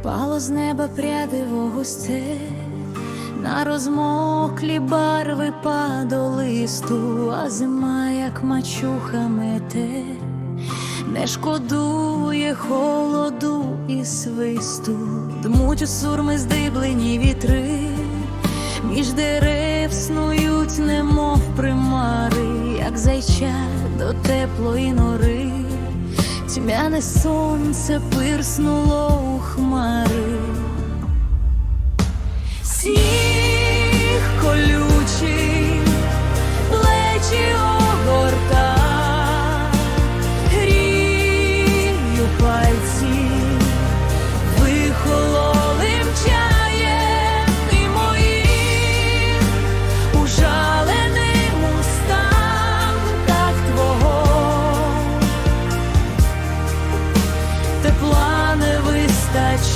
Впало з неба прядиво густе, на розмоклі барви падолисту, а зима, як мачуха мете, не шкодує холоду і свисту, дмуть у сурми здиблені вітри, між дерев снують, немов примари, як зайча до теплої нори. Тьмяне сонце пирснуло хмари,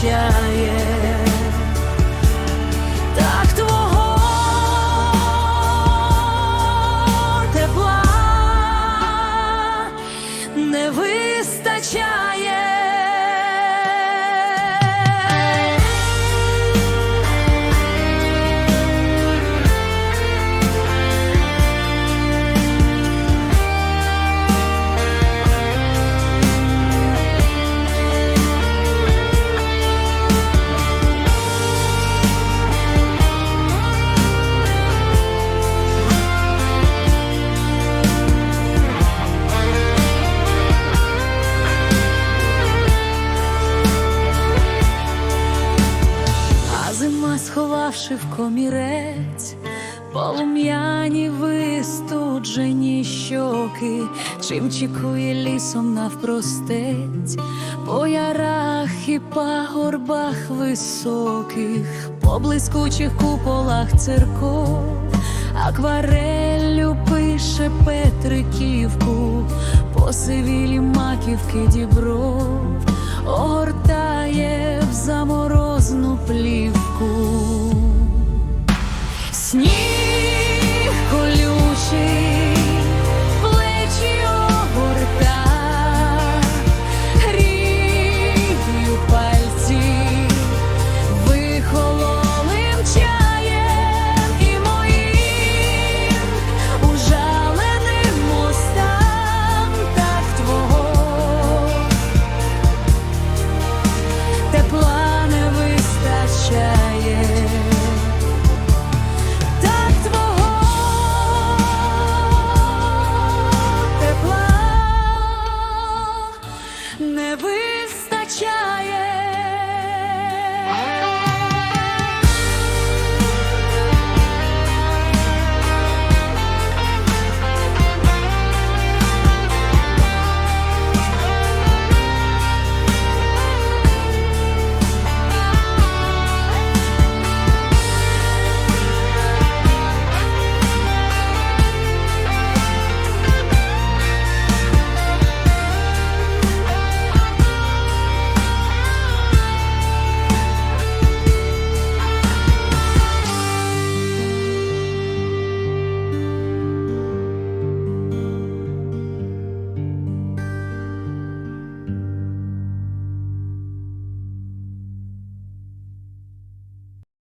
вистачає. Сховавши в комірець, полум'яні вистуджені щоки, чим чекує лісом навпростець, по ярах і пагорбах високих, по блискучих куполах церков, аквареллю пише Петриківку, по сивілі маківки дібров огортає в заморозну плівку сніг.